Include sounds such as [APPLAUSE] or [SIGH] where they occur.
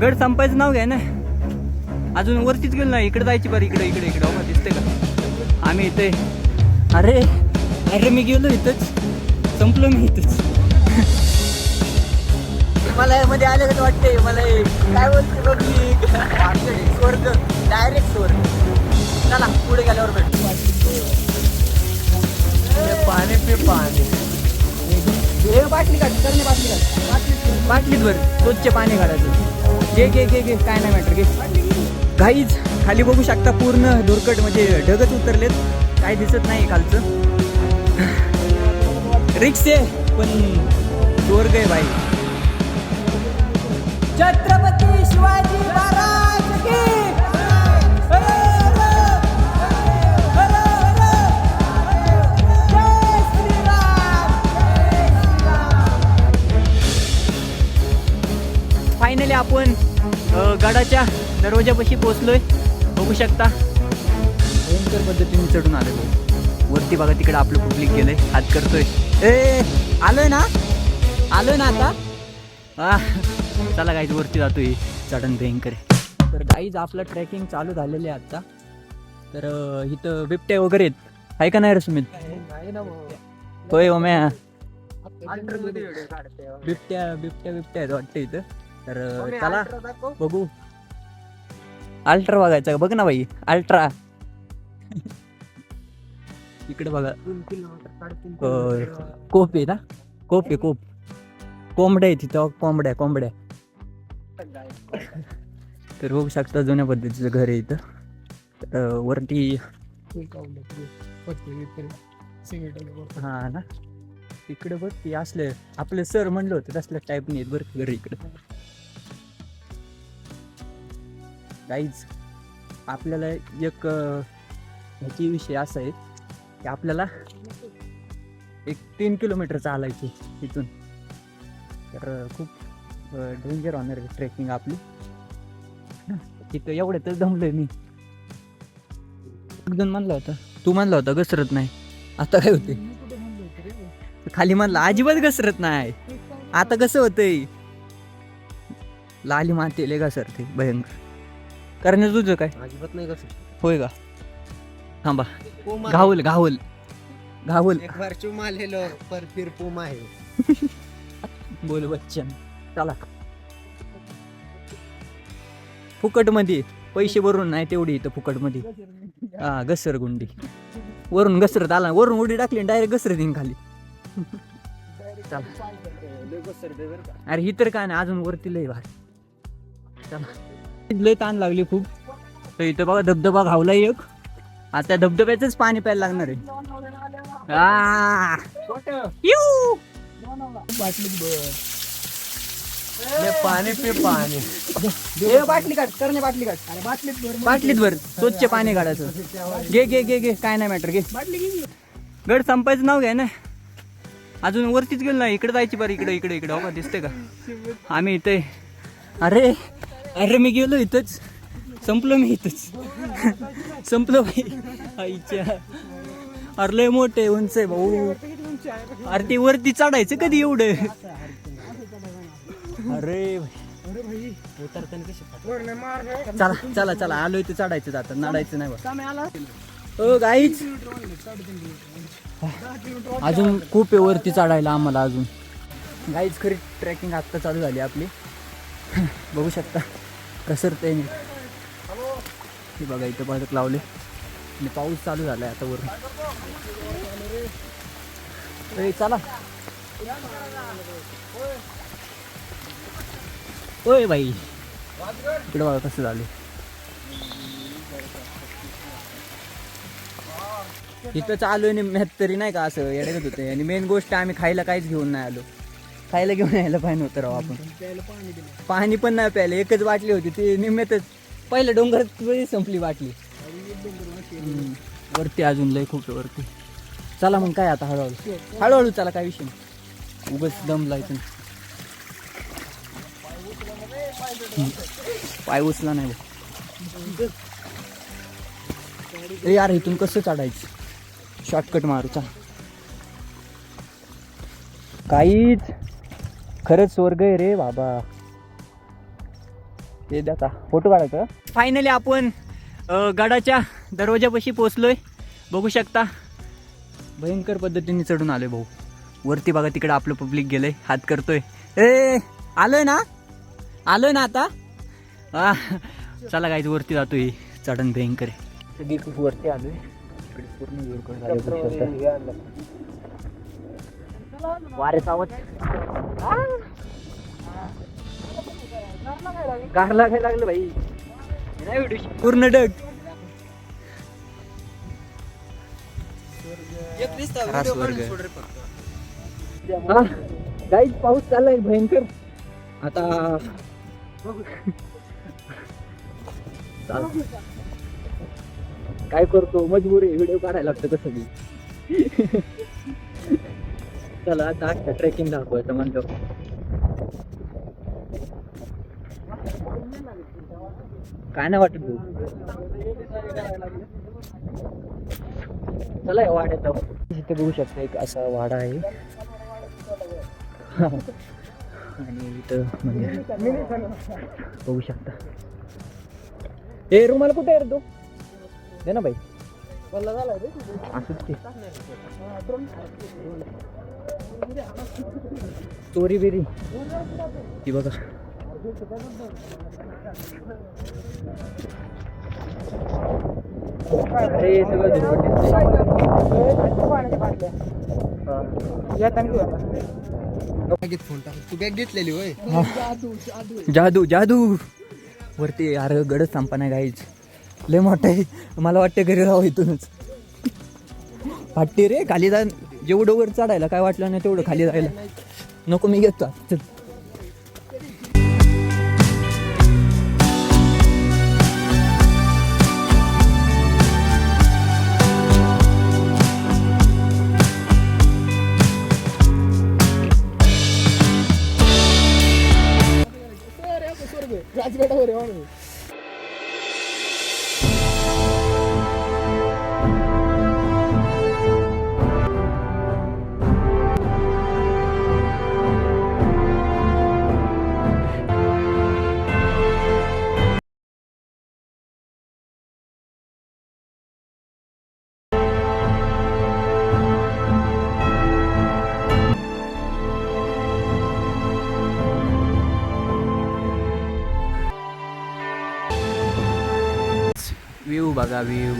गड संपायचं नाव घ्या ना. अजून वरतीच गेलो ना इकडे जायची बरं इकडे इकडे इकडे हो दिसते का? आम्ही इथे अरे अरे मी गेलो इथंच. संपलो मी इथंच. मला मध्ये आलं कसं वाटतंय मला काय बोलते बघ मी? स्वर्ग डायरेक्ट स्वर्ग. चला पुढे गेल्यावर भेटू. पाणी पे पाणी. हे बाटली काढ करणे बाटली काढ. बाटलीत भर स्वच्छ पाणी काढायचं. घे घे घे घे. काय नाही मॅटर घे. काहीच खाली बघू शकता पूर्ण धुरकट म्हणजे ढगच उतरलेत. काय दिसत नाही खालचं. [LAUGHS] रिक्स आहे पण स्वर्ग आहे बाई फायनली आपण गडाच्या दरवाजापाशी पोहोचलोय. बघू शकता. भयंकर पद्धतीने चढून भाऊ. वरती बघा तिकडे आपलं पब्लिक गेलंय. हात करतोय. ए आलोय ना? आलोय ना आता? आ, चला गाईज वरती जातोय. चढण भयंकर. तर गाईज आपलं ट्रेकिंग चालू झालेलं आहे आता. तर इथं बिबट्या वगैरे आहेत. आहे का नाही रे सुमित? होय ओम्या बिबट्या बिबट्या बिबट्या आहेत वाटतं इथं. तर चला बघू. अल्ट्रा बघायचा? बघ ना बाई अल्ट्रा [LAUGHS] इकडे बघा. कोप आहे ना? कोप आहे कोप. कोंबड्या आहे तिथं कोंबड्या कोंबड्या. [LAUGHS] तर बघू शकता जुन्या पद्धतीचं घर आहे इथं. तर वरती हा ना. इकडे बघ की असले आपले सर म्हणलं होते तसल्या टाईप नाही बरं घर इकडे. काहीच. आपल्याला एक ह्याची विषय असा आहे की आपल्याला एक तीन किलोमीटर चालायचे तिथून तर खूप डेंजर होणार आहे ट्रेकिंग आपली. तिथं एवढ्यातच दमलोय मी. एकदम म्हणलं होतं. तू म्हणलं होता घसरत नाही. आता काय होते खाली म्हणलं अजिबात घसरत नाही. आता कसं होतंय? लाली माती लय घसरते भयंकर. करण्याचं तुझं काय? अजिबात नाही कसं होय का? थांबा. घावल घावल घावल एक बार चुमा लेलो पर फिर पुमा है बोल बच्चन. चला. फुकटमध्ये पैसे भरून नाही तेवढी इथं फुकटमध्ये हा घसरगुंडी वरून घसरत आला वरून उडी टाकली डायरेक्ट घसरत येईन खाली. चला. अरे ही तर काय नाही अजून वरती लय भारी. चला. लय ताण लागली खूप. तर इथं बघा धबधबा घावला एक. आता धबधब्याच पाणी प्यायला लागणार आहे. आ! यू! पाणी पे पाणी. बाटली काढ करणे बाटली काढ. अरे बाटलीत बाटलीत भर स्वच्छ पाणी काढायचं. घे घे घे घे काय नाही मॅटर घे. गड संपायचं नाव घ्या ना. अजून वरतीच गेलो ना इकडे जायची बरं इकडे इकडे इकडे. हो का दिसते का? आम्ही इथे अरे अरे मी गेलो इथंच. संपलो मी इथंच. संपलो मी आईच्या. अरे लय मोठे उंच आहे भाऊ. अरे ते वरती चढायचं कधी एवढं? अरे चला चला चला. आलोय ते चढायचं जातात नाडायचं नाही ओ गाईच हो, अजून खूप आहे वरती चढायला आम्हाला अजून. गाईच खरी ट्रेकिंग आत्ता चालू झाली आपली. बघू शकता. घसरते मी हे बघा इथं पदक लावले. आणि पाऊस चालू झालाय आता वरून. चला. ओय बाई. इकडे बघा कसं झालं इथं चालू आहे निम्म्यात तरी नाही का असं येण्यात होते आणि मेन गोष्ट आम्ही खायला काहीच घेऊन नाही आलो. खायला घेऊन यायला पाहिजे होतं राव आपण. पाणी पण नाही प्यायला. एकच बाटली होती ती निम्म्यातच. पहिल्या डोंगरात संपली बाटली. हम्म. वरती अजून लय खूप आहे वरती. चला मग काय आता हळूहळू. हळूहळू चला काय विषय नाही. उगाच दम लायचं पाय उचला नाही. बघ. ए यार इथून कसं चढायचं? शॉर्टकट मारू चला. काहीच. खरंच स्वर्ग आहे रे बाबा. ते द्या आता. फोटो काढायचं फायनली आपण अ, गडाच्या दरवाजापाशी पोचलोय बघू शकता भयंकर पद्धतीने चढून आलोय भाऊ. वरती बघा तिकडे आपलं पब्लिक गेलंय. हात करतोय. ए आलोय ना? आलोय ना आता? आ, चला गाईज वरती जातोय. चढण भयंकर आहे. सगळी खूप वरती आलोय. इकडे पूर्ण view कडे झालं बघू शकता. वारे आवाज गार लागायला लागलं भाई हे नाही व्हिडिओ पूर्ण डग. हा, काहीच पाऊस चाललाय भयंकर. आता. काय करतो? मजबूर आहे. व्हिडिओ काढायला लागतं कसं बी चला आता ट्रेकिंग दाखवायचं म्हणतो काय नाही वाटत भाऊ. चला या वाड्यात इथे बघू शकता एक असा वाडा आहे. आणि इथं म्हणजे बघू शकता. ए रुमाल कुठे आहे तो? दे ना बाई. असंच ते. चोरी बिरी. ती बघा. अरे सगळं फोन टाक. तू बॅग घेतलेली होय? जादू जादू. वरती अरे गडच संपा नाही गाईच लय मोठा आहे. मला वाटतं घरी राहावं इथूनच. फाटते रे खाली जा. जेवढं वर चढायला काय वाटलं नाही तेवढं खाली जायला. नको मी घेतो. चल. व्ह्यू बघा हो. bagabil